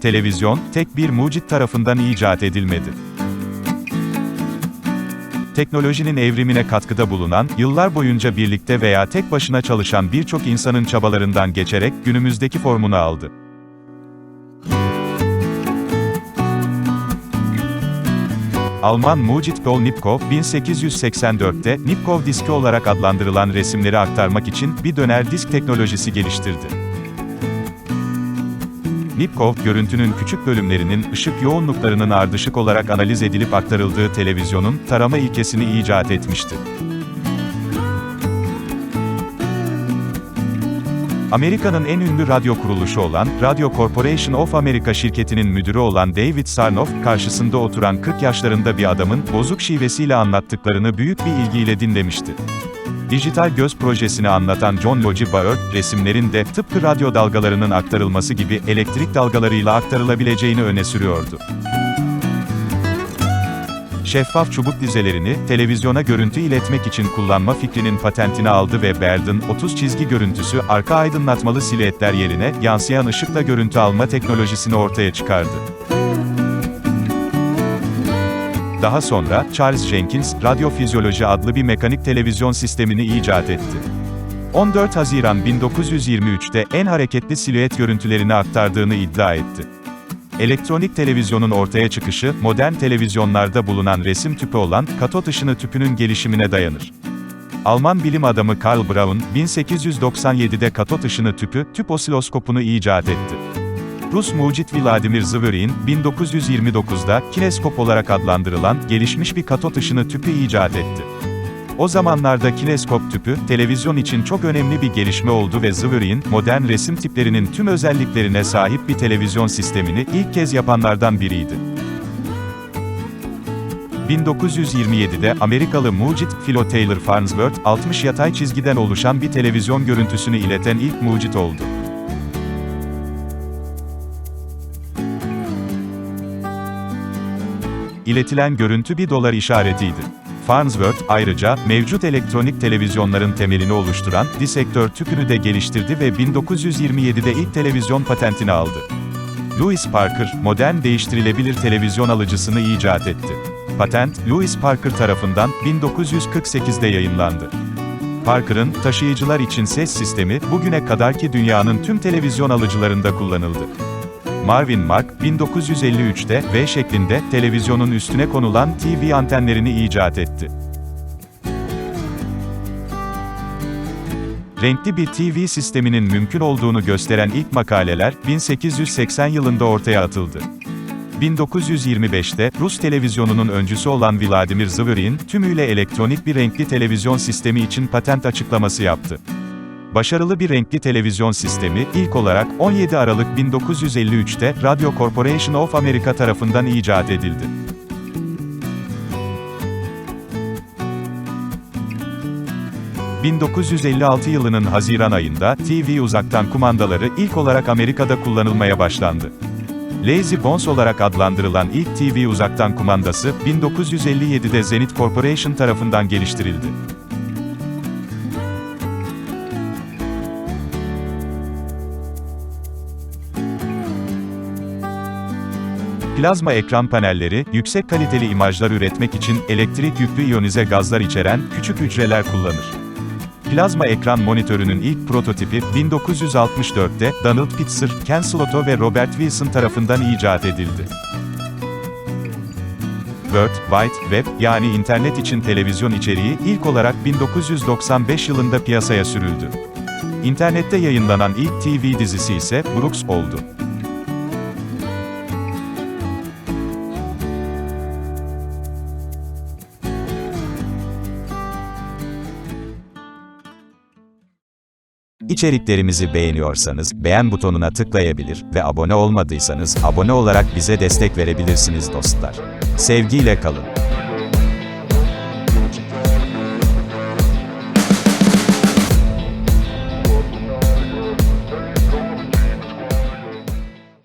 Televizyon, tek bir mucit tarafından icat edilmedi. Teknolojinin evrimine katkıda bulunan, yıllar boyunca birlikte veya tek başına çalışan birçok insanın çabalarından geçerek günümüzdeki formunu aldı. Alman mucit Paul Nipkow, 1884'te Nipkow diski olarak adlandırılan resimleri aktarmak için bir döner disk teknolojisi geliştirdi. Nipkow, görüntünün küçük bölümlerinin ışık yoğunluklarının ardışık olarak analiz edilip aktarıldığı televizyonun tarama ilkesini icat etmişti. Amerika'nın en ünlü radyo kuruluşu olan Radio Corporation of America şirketinin müdürü olan David Sarnoff, karşısında oturan 40 yaşlarında bir adamın bozuk şivesiyle anlattıklarını büyük bir ilgiyle dinlemişti. Dijital göz projesini anlatan John Logie Baird, resimlerin de tıpkı radyo dalgalarının aktarılması gibi elektrik dalgalarıyla aktarılabileceğini öne sürüyordu. Şeffaf çubuk dizelerini, televizyona görüntü iletmek için kullanma fikrinin patentini aldı ve Baird'ın 30 çizgi görüntüsü, arka aydınlatmalı silüetler yerine, yansıyan ışıkla görüntü alma teknolojisini ortaya çıkardı. Daha sonra, Charles Jenkins, radyofizyoloji adlı bir mekanik televizyon sistemini icat etti. 14 Haziran 1923'te en hareketli silüet görüntülerini aktardığını iddia etti. Elektronik televizyonun ortaya çıkışı, modern televizyonlarda bulunan resim tüpü olan katot ışını tüpünün gelişimine dayanır. Alman bilim adamı Karl Braun, 1897'de katot ışını tüpü, tüp osiloskopunu icat etti. Rus mucit Vladimir Zvorin, 1929'da kineskop olarak adlandırılan gelişmiş bir katot ışını tüpü icat etti. O zamanlarda kineskop tüpü, televizyon için çok önemli bir gelişme oldu ve Zvorin, modern resim tiplerinin tüm özelliklerine sahip bir televizyon sistemini ilk kez yapanlardan biriydi. 1927'de Amerikalı mucit Philo Taylor Farnsworth, 60 yatay çizgiden oluşan bir televizyon görüntüsünü ileten ilk mucit oldu. İletilen görüntü bir dolar işaretiydi. Farnsworth, ayrıca, mevcut elektronik televizyonların temelini oluşturan, disektör tüpünü de geliştirdi ve 1927'de ilk televizyon patentini aldı. Louis Parker, modern değiştirilebilir televizyon alıcısını icat etti. Patent, Louis Parker tarafından 1948'de yayınlandı. Parker'ın, taşıyıcılar için ses sistemi, bugüne kadarki dünyanın tüm televizyon alıcılarında kullanıldı. Marvin Mark, 1953'te V şeklinde televizyonun üstüne konulan TV antenlerini icat etti. Renkli bir TV sisteminin mümkün olduğunu gösteren ilk makaleler 1880 yılında ortaya atıldı. 1925'te Rus televizyonunun öncüsü olan Vladimir Zvorin, tümüyle elektronik bir renkli televizyon sistemi için patent açıklaması yaptı. Başarılı bir renkli televizyon sistemi, ilk olarak 17 Aralık 1953'te Radio Corporation of America tarafından icat edildi. ...1956 yılının Haziran ayında, TV uzaktan kumandaları ilk olarak Amerika'da kullanılmaya başlandı. Lazy Bones olarak adlandırılan ilk TV uzaktan kumandası, 1957'de Zenith Corporation tarafından geliştirildi. Plazma ekran panelleri, yüksek kaliteli imajlar üretmek için elektrik yüklü iyonize gazlar içeren küçük hücreler kullanır. Plazma ekran monitörünün ilk prototipi 1964'te Donald Pitzer, Ken Sloto ve Robert Wilson tarafından icat edildi. World Wide Web yani internet için televizyon içeriği ilk olarak 1995 yılında piyasaya sürüldü. İnternette yayınlanan ilk TV dizisi ise Brooks oldu. İçeriklerimizi beğeniyorsanız, beğen butonuna tıklayabilir ve abone olmadıysanız, abone olarak bize destek verebilirsiniz dostlar. Sevgiyle kalın.